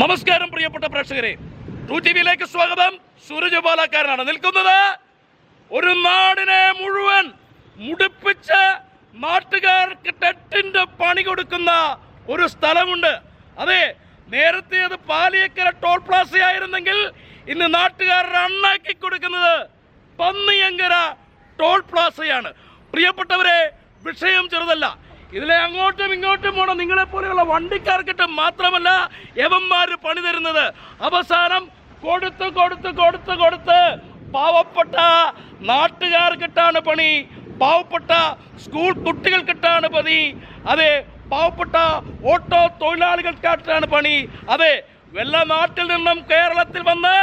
നമസ്കാരം പ്രിയപ്പെട്ട പ്രേക്ഷകരെ. ട്രൂ ടി വിയിലേക്ക് സ്വാഗതം. സൂരജ് ബാലാക്കാരനാണ് നിൽക്കുന്നത്. ഒരു നാടിനെ മുഴുവൻ മുടിപ്പിച്ച് നാട്ടുകാർക്ക് ടെട്ടിന്റെ പണി കൊടുക്കുന്ന ഒരു സ്ഥലമുണ്ട്. അതെ നേരത്തെ അത് പാലിയക്കര ടോൾ പ്ലാസ ആയിരുന്നെങ്കിൽ ഇന്ന് നാട്ടുകാർ റണ്ണാക്കി കൊടുക്കുന്നത് പന്നിയങ്കര ടോൾ പ്ലാസയാണ്. പ്രിയപ്പെട്ടവരെ വിഷയം ചെറുതല്ല. ഇതിലെ അങ്ങോട്ടും ഇങ്ങോട്ടും പോണ. നിങ്ങളെ പോലെയുള്ള വണ്ടിക്കാർക്കിട്ട് മാത്രമല്ല യവന്മാർ പണി തരുന്നത്. അവസാനം കൊടുത്ത് കൊടുത്ത് കൊടുത്ത് കൊടുത്ത് പാവപ്പെട്ട നാട്ടുകാർക്കിട്ടാണ് പണി. പാവപ്പെട്ട സ്കൂൾ കുട്ടികൾക്കിട്ടാണ് പണി. അതെ പാവപ്പെട്ട ഓട്ടോ തൊഴിലാളികൾക്കായിട്ടാണ് പണി. അതെ വല്ല നാട്ടിൽ നിന്നും കേരളത്തിൽ വന്ന്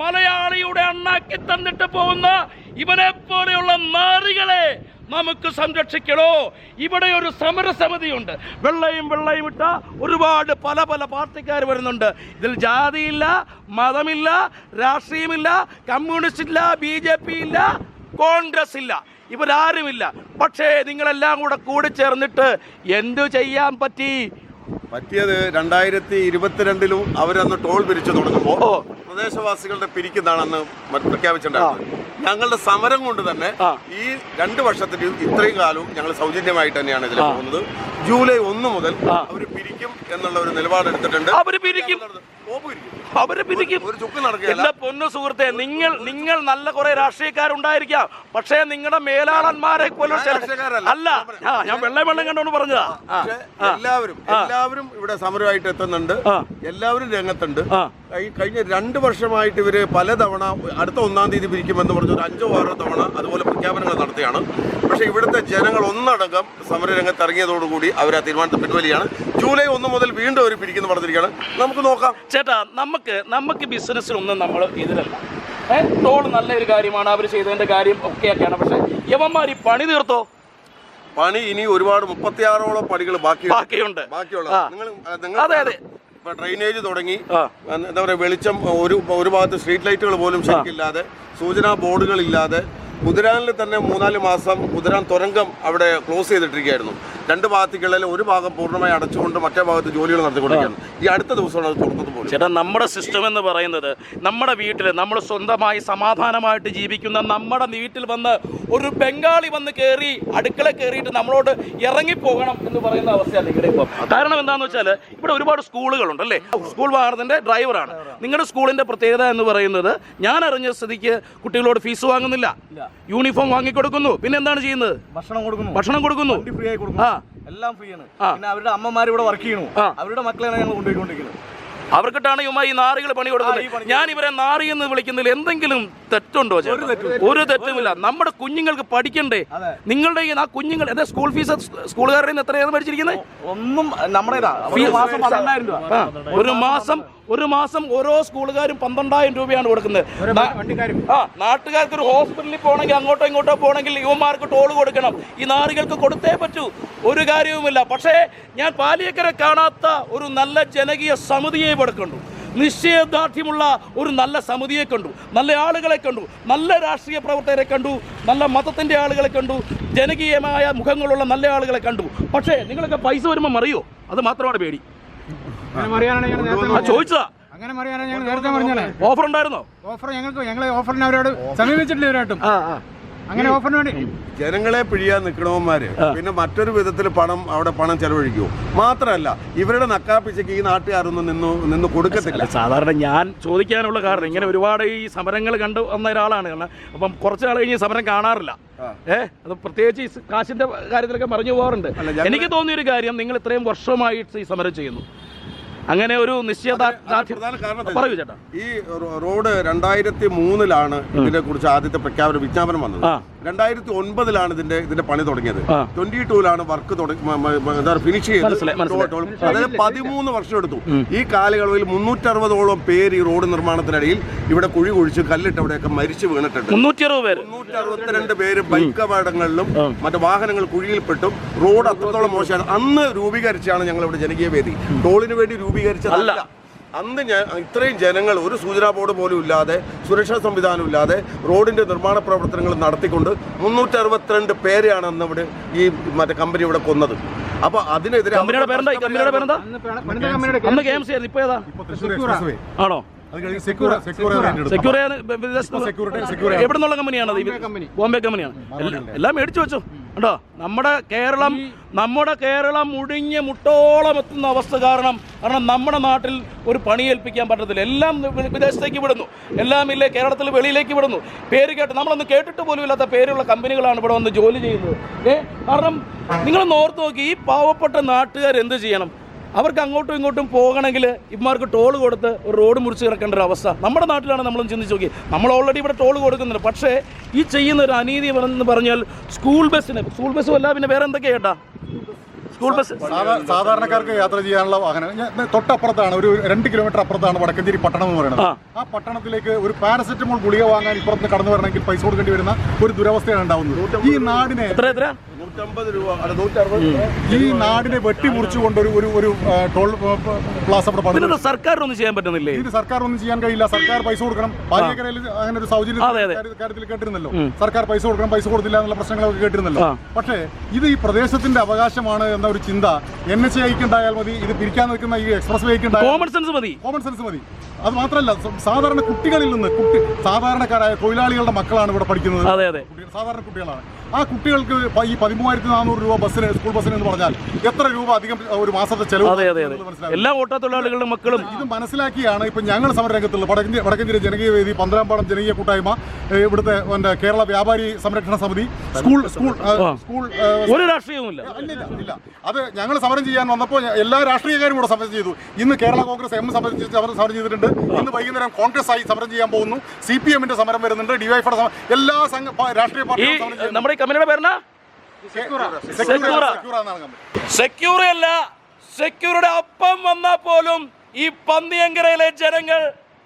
മലയാളിയുടെ അണ്ണാക്കി തന്നിട്ട് പോകുന്ന ഇവനെ പോലെയുള്ള നാറികളെ നമുക്ക് സംരക്ഷിക്കണോ? ഇവിടെ ഒരു സമരസമിതിയുണ്ട്. വെള്ളയും വെള്ളയും ഇട്ട ഒരുപാട് പല പല പാർട്ടിക്കാർ വരുന്നുണ്ട്. ഇതിൽ ജാതിയില്ല മതമില്ല രാഷ്ട്രീയമില്ല കമ്മ്യൂണിസ്റ്റ് ഇല്ല ബി ജെ പി ഇല്ല കോൺഗ്രസ് ഇല്ല ഇവരാരുമില്ല. പക്ഷേ നിങ്ങളെല്ലാം കൂടെ കൂടി ചേർന്നിട്ട് എന്തു ചെയ്യാൻ പറ്റി? പറ്റിയത് രണ്ടായിരത്തി ഇരുപത്തിരണ്ടിലും അവരന്ന് ടോൾ പിരിച്ചു തുടങ്ങുമ്പോൾ പ്രദേശവാസികളുടെ പിരിക്കുന്നതാണെന്ന് പ്രഖ്യാപിച്ചിട്ടുണ്ടായിരുന്നു ഞങ്ങളുടെ സമരം കൊണ്ട് തന്നെ ഈ രണ്ട് വർഷത്തിൽ ഇത്രയും കാലവും ഞങ്ങൾ സൗജന്യമായിട്ട് തന്നെയാണ് ഇതിൽ പോകുന്നത്. ജൂലൈ ഒന്ന് മുതൽ അവർ പിരിക്കും എന്നുള്ള ഒരു നിലപാടെടുത്തിട്ടുണ്ട് അവർ പിരിക്കും. അവർ പിരിക്കും. എന്റെ പൊന്നു സുഹൃത്തെ നിങ്ങൾ നിങ്ങൾ നല്ല കുറെ രാഷ്ട്രീയക്കാരുണ്ടായിരിക്കാം. പക്ഷേ നിങ്ങളുടെ മേലാളന്മാരെ പോലും അല്ല ഞാൻ വെള്ളം വെള്ളം കണ്ടോണ്ട് പറഞ്ഞതാ. എല്ലാവരും എല്ലാവരും ഇവിടെ സമരമായിട്ട് എത്തുന്നുണ്ട്. എല്ലാവരും രംഗത്തുണ്ട്. കഴിഞ്ഞ രണ്ട് വർഷമായിട്ട് ഇവർ പലതവണ അടുത്ത ഒന്നാം തീയതി പിരിക്കുമെന്ന് പറഞ്ഞു ഒരു അഞ്ചോ ആറോ തവണ അതുപോലെ പ്രഖ്യാപനങ്ങൾ നടത്തിയാണ്. പക്ഷേ ഇവിടുത്തെ ജനങ്ങൾ ഒന്നടങ്കം സമരരംഗത്ത് ഇറങ്ങിയതോടുകൂടി അവർ ആ തീരുമാനത്തെ പിൻവലിയാണ്. ജൂലൈ ഒന്ന് മുതൽ വീണ്ടും അവർ പിരിക്കുന്നു പറഞ്ഞിരിക്കുകയാണ്. നമുക്ക് നോക്കാം. ചേട്ടാ നമുക്ക് നമുക്ക് ബിസിനസ്സിലൊന്നും നമ്മൾ ഇതിലല്ല. ടോൾ നല്ലൊരു കാര്യമാണ് അവർ ചെയ്തതിന്റെ കാര്യം ഒക്കെയൊക്കെയാണ്. പക്ഷെ യവന്മാർ ഈ പണി തീർത്തോ? പണി ഇനി ഒരുപാട് മുപ്പത്തിയാറോളം പണികൾ ബാക്കി ബാക്കിയുണ്ട്. ബാക്കിയുള്ള. നിങ്ങൾ അതെ, അതെ. ഇപ്പൊ ഡ്രെയിനേജ് തുടങ്ങി. എന്താ പറയുക വെളിച്ചം ഒരു ഒരു ഭാഗത്ത് സ്ട്രീറ്റ് ലൈറ്റുകൾ പോലും ശരിക്കില്ലാതെ സൂചനാ ബോർഡുകൾ ഇല്ലാതെ കുതിരാനിൽ തന്നെ മൂന്നാൽ മാസം കുതിരാൻ തുരങ്കം അവിടെ ക്ലോസ് ചെയ്തിട്ടിരിക്കുകയായിരുന്നു. രണ്ട് ഭാഗത്തേക്കുള്ള ഒരു ഭാഗം പൂർണമായി അടച്ചുകൊണ്ട് മറ്റേ ഭാഗത്ത് ജോലികൾ നടത്തിക്കൊണ്ടിരിക്കുകയാണ്. ഈ അടുത്ത ദിവസമാണ് അത് തുറന്നത് പോലും. ചേട്ടാ നമ്മുടെ സിസ്റ്റം എന്ന് പറയുന്നത് നമ്മുടെ വീട്ടിൽ നമ്മൾ സ്വന്തമായി സമാധാനമായിട്ട് ജീവിക്കുന്ന നമ്മുടെ വീട്ടിൽ വന്ന് ഒരു ബംഗാളി വന്ന് കയറി അടുക്കള കയറിയിട്ട് നമ്മളോട് ഇറങ്ങിപ്പോകണം എന്ന് പറയുന്ന അവസ്ഥയാണ് ഇവിടെ ഇപ്പം. കാരണം എന്താണെന്ന് വെച്ചാൽ ഇവിടെ ഒരുപാട് സ്കൂളുകളുണ്ട് അല്ലേ സ്കൂൾ വാഹനത്തിന്റെ ഡ്രൈവറാണ്. നിങ്ങളുടെ സ്കൂളിന്റെ പ്രത്യേകത എന്ന് പറയുന്നത് ഞാൻ അറിഞ്ഞ സ്ഥിതിക്ക് കുട്ടികളോട് ഫീസ് വാങ്ങുന്നില്ല. യൂണിഫോം വാങ്ങിക്കൊടുക്കുന്നു. പിന്നെ എന്താണ് ചെയ്യുന്നത്? ഭക്ഷണം കൊടുക്കുന്നു. ഭക്ഷണം കൊടുക്കുന്നു. ഫ്രീ ആയി കൊടുക്കുന്നു. ആ. എല്ലാം ഫ്രീ ആണ്. പിന്നെ അവരുടെ അമ്മമാർ ഇവിടെ വർക്ക് ചെയ്യുന്നു അവരുടെ മക്കളെയാണ് ഞങ്ങൾ കൊണ്ടുപോയിക്കൊണ്ടിരിക്കുന്നത്. അവർക്കിട്ടാണ് ഇവന്മാർ ഈ നാറികൾ പണി കൊടുക്കുന്നത്. ഞാൻ ഇവരെ നാറി എന്ന് വിളിക്കുന്നതിൽ എന്തെങ്കിലും തെറ്റുണ്ടോ ഒരു തെറ്റുമില്ല. നമ്മുടെ കുഞ്ഞുങ്ങൾക്ക് പഠിക്കണ്ടേ? നിങ്ങളുടെ ഈ ആ കുഞ്ഞുങ്ങൾ എന്താ സ്കൂൾ ഫീസ് സ്കൂളുകാരുടെ എത്രയാണ് പഠിച്ചിരിക്കുന്നത് ഒന്നും നമ്മുടെ ഒരു മാസം ഒരു മാസം ഓരോ സ്കൂളുകാരും പന്ത്രണ്ടായിരം രൂപയാണ് കൊടുക്കുന്നത്. ആ നാട്ടുകാർക്ക് ഒരു ഹോസ്പിറ്റലിൽ പോകണമെങ്കിൽ അങ്ങോട്ടോ ഇങ്ങോട്ടോ പോകണമെങ്കിൽ യുവമാർക്ക് ടോൾ കൊടുക്കണം. ഈ നാടുകൾക്ക് കൊടുത്തേ പറ്റൂ. ഒരു കാര്യവുമില്ല. പക്ഷേ ഞാൻ പാലിയക്കര കാണാത്ത ഒരു നല്ല ജനകീയ സമിതിയെ ഇവിടെ കണ്ടു. നിശ്ചയദാർഢ്യമുള്ള ഒരു നല്ല സമിതിയെ കണ്ടു. നല്ല ആളുകളെ കണ്ടു. നല്ല രാഷ്ട്രീയ പ്രവർത്തകരെ കണ്ടു. നല്ല മതത്തിന്റെ ആളുകളെ കണ്ടു. ജനകീയമായ മുഖങ്ങളുള്ള നല്ല ആളുകളെ കണ്ടു. പക്ഷേ നിങ്ങളൊക്കെ പൈസ വരുമ്പോൾ മറിയോ? അത് മാത്രമാണ് പേടി. ചോദിച്ചതാ. അങ്ങനെ മറിയാനാണ് ഞങ്ങൾ നേരത്തെ ഓഫർ ഉണ്ടായിരുന്നോ? ഓഫർ ഞങ്ങൾക്ക് ഞങ്ങളെ ഓഫറിന് അവരോട് സമീപിച്ചിട്ടില്ല ഇവരായിട്ടും. അങ്ങനെ ഓഫറിന് വേണ്ടി ജനങ്ങളെ പിഴിയാൻ നിൽക്കണവന്മാര് പിന്നെ മറ്റൊരു വിധത്തിൽ പണം അവിടെ പണം ചെലവഴിക്കൂ. മാത്രമല്ല ഇവരുടെ നക്കാപ്പിച്ചയ്ക്ക് ഈ നാട്ടുകാരൊന്നും നിന്നു നിന്ന് കൊടുക്കത്തില്ല. സാധാരണ ഞാൻ ചോദിക്കാനുള്ള കാരണം ഇങ്ങനെ ഒരുപാട് ഈ സമരങ്ങൾ കണ്ടു വന്ന ഒരാളാണ്. കാരണം അപ്പം കുറച്ച് നാൾ കഴിഞ്ഞ് ഈ സമരം കാണാറില്ല. ഏഹ് അത് പ്രത്യേകിച്ച് ഈ കാശിന്റെ കാര്യത്തിലൊക്കെ പറഞ്ഞു പോകാറുണ്ട്. എനിക്ക് തോന്നിയ എനിക്ക് തോന്നിയൊരു കാര്യം നിങ്ങൾ ഇത്രയും വർഷമായിട്ട് ഈ സമരം ചെയ്യുന്നു. അങ്ങനെ ഒരു നിശ്ചയദാർഢ്യം പറയൂ ചേട്ടാ. ഈ റോഡ് രണ്ടായിരത്തി മൂന്നിലാണ് ഇതിനെ കുറിച്ച് ആദ്യത്തെ പ്രഖ്യാപനം വിജ്ഞാപനം വന്നത്. രണ്ടായിരത്തി ഒൻപതിലാണ് ഇതിന്റെ ഇതിന്റെ പണി തുടങ്ങിയത്. Twenty ടൂലാണ് work finish. ചെയ്തത് അതായത് പതിമൂന്ന് വർഷം എടുത്തു. ഈ കാലയളവിൽ മുന്നൂറ്ററുപതോളം പേര് ഈ റോഡ് നിർമ്മാണത്തിനിടയിൽ ഇവിടെ കുഴി കുഴിച്ച് കല്ലിട്ട് അവിടെയൊക്കെ മരിച്ചു വീണിട്ടുണ്ട്. മുന്നൂറ്ററുപത്തിരണ്ട് പേര് ബൈക്ക് അപകടങ്ങളിലും മറ്റു വാഹനങ്ങൾ കുഴിയിൽപ്പെട്ടും. റോഡ് അത്രത്തോളം മോശമാണ്. അന്ന് രൂപീകരിച്ചാണ് ഞങ്ങൾ ഇവിടെ ജനകീയ വേദി. ടോളിന് വേണ്ടി രൂപീകരിച്ചതല്ല. അന്ന് ഞാൻ ഇത്രയും ജനങ്ങൾ ഒരു സൂചനാ ബോർഡ് പോലും ഇല്ലാതെ സുരക്ഷാ സംവിധാനം ഇല്ലാതെ റോഡിന്റെ നിർമ്മാണ പ്രവർത്തനങ്ങൾ നടത്തിക്കൊണ്ട് മുന്നൂറ്റി അറുപത്തിരണ്ട് പേരെയാണ് അന്ന് ഇവിടെ ഈ മറ്റേ കമ്പനി ഇവിടെ കൊന്നത്. അപ്പൊ അതിനെതിരെ ആണോ? സെക്യൂർ എവിടെ നിന്നുള്ള കമ്പനിയാണ്. ബോംബെ കമ്പനിയാണ്. എല്ലാം- എല്ലാം മേടിച്ചു വെച്ചു. കേട്ടോ നമ്മുടെ കേരളം നമ്മുടെ കേരളം മുടിഞ്ഞ് മുട്ടോളം എത്തുന്ന അവസ്ഥ കാരണം കാരണം നമ്മുടെ നാട്ടിൽ ഒരു പണി ഏൽപ്പിക്കാൻ പറ്റത്തില്ല. എല്ലാം വിദേശത്തേക്ക് വിടുന്നു. എല്ലാം ഇല്ലേ കേരളത്തിൽ വെളിയിലേക്ക് വിടുന്നു. പേര് കേട്ട് നമ്മളൊന്ന് കേട്ടിട്ട് പോലും ഇല്ലാത്ത പേരുള്ള കമ്പനികളാണ് ഇവിടെ വന്ന് ജോലി ചെയ്യുന്നത്. ഏ കാരണം നിങ്ങളൊന്ന് ഓർത്ത് നോക്കി ഈ പാവപ്പെട്ട നാട്ടുകാർ എന്ത് ചെയ്യണം? അവർക്ക് അങ്ങോട്ടും ഇങ്ങോട്ടും പോകണമെങ്കിൽ ഇവന്മാർക്ക് ടോൾ കൊടുത്ത് ഒരു റോഡ് മുറിച്ച് കിടക്കേണ്ട ഒരു അവസ്ഥ. നമ്മുടെ നാട്ടിലാണ് നമ്മൾ ചിന്തിച്ച് നോക്കി നമ്മൾ ഓൾറെഡി ഇവിടെ ടോൾ കൊടുക്കുന്നുണ്ട്. പക്ഷേ ഈ ചെയ്യുന്ന ഒരു അനീതി എന്ന് പറഞ്ഞാൽ സ്കൂൾ ബസ്സിന് സ്കൂൾ ബസ്സും അല്ല പിന്നെ വേറെ എന്തൊക്കെയാ ചേട്ടാ സ്കൂൾ ബസ് സാധാരണക്കാർക്ക് യാത്ര ചെയ്യാനുള്ള വാഹനം. തൊട്ടപ്പുറത്താണ് ഒരു രണ്ട് കിലോമീറ്റർ അപ്പുറത്താണ് വടക്കഞ്ചേരി പട്ടണം എന്ന് പറയുന്നത്. ആ. ആ പട്ടണത്തിലേക്ക് ഒരു പാരസെറ്റമോൾ ഗുളിക വാങ്ങാൻ ഇപ്പുറത്ത് കടന്നു വരണമെങ്കിൽ പൈസ കൊടുക്കേണ്ടി വരുന്ന ഒരു ദുരവസ്ഥയാണ് ഉണ്ടാവുന്നത്. ഈ നാടിനെ എത്ര എത്ര ഈ നാടിനെ വെട്ടിമുറിച്ചുകൊണ്ട് ഒരു ഒരു ഒരു ടോൾ പ്ലാസ് പണിത് ഇതിനെന്താ സർക്കാരിനൊന്നും ചെയ്യാൻ പറ്റുന്നില്ലേ? ഇത് സർക്കാർ ഒന്നും ചെയ്യാൻ കഴിയില്ല. സർക്കാർ പൈസ കൊടുക്കണം. പാലിയക്കരയിൽ അങ്ങനെ ഒരു സൗജന്യ കാര്യത്തിൽ കേട്ടിരുന്നല്ലോ. സർക്കാർ പൈസ കൊടുക്കണം പൈസ കൊടുത്തില്ല എന്നുള്ള പ്രശ്നങ്ങളൊക്കെ കേട്ടിരുന്നല്ലോ. പക്ഷേ ഇത് ഈ പ്രദേശത്തിന്റെ അവകാശമാണ് എന്ന ഒരു ചിന്ത എൻ എച്ച് ഐക്ക് ഉണ്ടായാൽ മതി ഇത് പിരിക്കാൻ നിൽക്കുന്ന ഈ എക്സ്പ്രസ് വേക്ക് കോമൺ സെൻസ് മതി. കോമൺ സെൻസ് മതി. അത് മാത്രമല്ല സാധാരണ കുട്ടികളിൽ നിന്ന് കുട്ടി സാധാരണക്കാരായ തൊഴിലാളികളുടെ മക്കളാണ് ഇവിടെ പഠിക്കുന്നത്. അതെ അതെ. സാധാരണ കുട്ടികളാണ്. ആ കുട്ടികൾക്ക് ഈ പതിമൂവായിരത്തി നാനൂറ് രൂപ ബസ്സിന് സ്കൂൾ ബസ്സിന് എന്ന് പറഞ്ഞാൽ എത്ര രൂപ അധികം ഒരു മാസത്തെ ചെലവ്. എല്ലാ ഓട്ടോ തൊഴിലാളികളുടെ മക്കളും ഇത് മനസ്സിലാക്കിയാണ് ഇപ്പൊ ഞങ്ങൾ സമരരംഗത്തുള്ള വടക്കഞ്ചേരി വടക്കഞ്ചേരി ജനകീയ വേദി പാടം ജനകീയ കൂട്ടായ്മ ഇവിടുത്തെ കേരള വ്യാപാരി സംരക്ഷണ സമിതി സ്കൂൾ സ്കൂൾ. സ്കൂൾ ഒരു രാഷ്ട്രീയവുമില്ല. ഇല്ല അത് ഞങ്ങൾ സമരം ചെയ്യാൻ വന്നപ്പോൾ എല്ലാ രാഷ്ട്രീയക്കാരും കൂടെ സമരം ചെയ്തു. ഇന്ന് കേരള കോൺഗ്രസ് എം സമരം സമരം ചെയ്തിട്ടുണ്ട്. ഇന്ന് വൈകുന്നേരം കോൺഗ്രസ് ആയി സമരം ചെയ്യാൻ പോകുന്നു. സി പി എമ്മിന്റെ സമരം വരുന്നുണ്ട്. ഡിവൈഫയുടെ എല്ലാ സംഘ രാഷ്ട്രീയ പാർട്ടികളും. നമ്മുടെ കമ്പനിയുടെ പേരെന്നാ? സെക്യൂറ. അല്ല സെക്യൂരുടെ അപ്പം വന്നാൽ പോലും ഈ പന്നിയങ്കരയിലെ ജനങ്ങൾ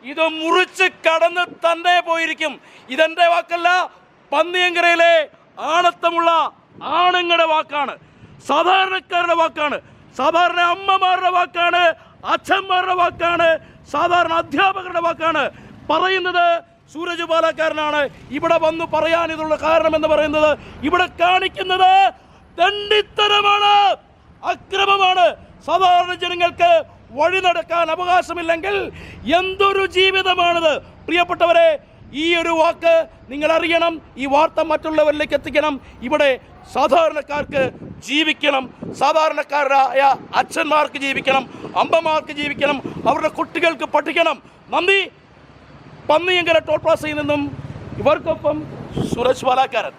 ഇത് മുറിച്ച് കടന്ന് തന്നെ പോയിരിക്കും. ഇതെന്റെ വാക്കല്ല പന്നിയങ്കരയിലെ ആണത്തമുള്ള ആണുങ്ങളുടെ വാക്കാണ്. സാധാരണക്കാരുടെ വാക്കാണ്. സാധാരണ അമ്മമാരുടെ വാക്കാണ് അച്ഛന്മാരുടെ വാക്കാണ് സാധാരണ അധ്യാപകരുടെ വാക്കാണ്. പറയുന്നത് സൂരജ് പാലക്കാരനാണ് ഇവിടെ വന്ന് പറയാൻ ഇതുള്ള കാരണം എന്ന് പറയുന്നത് ഇവിടെ കാണിക്കുന്നത് ദണ്ഡിത്തരമാണ് അക്രമമാണ്. സാധാരണ ജനങ്ങൾക്ക് വഴി നടക്കാൻ അവകാശമില്ലെങ്കിൽ എന്തൊരു ജീവിതമാണിത്? പ്രിയപ്പെട്ടവരെ ഈ ഒരു വാക്ക് നിങ്ങൾ അറിയണം ഈ വാർത്ത മറ്റുള്ളവരിലേക്ക് എത്തിക്കണം. ഇവിടെ സാധാരണക്കാർക്ക് ജീവിക്കണം. സാധാരണക്കാരായ അച്ഛന്മാർക്ക് ജീവിക്കണം. അമ്മമാർക്ക് ജീവിക്കണം. അവരുടെ കുട്ടികൾക്ക് പഠിക്കണം. നന്ദി. പന്നിയങ്കര ടോൾ പ്ലാസയിൽ നിന്നും ഇവർക്കൊപ്പം സുരജ് പാലാക്കാരൻ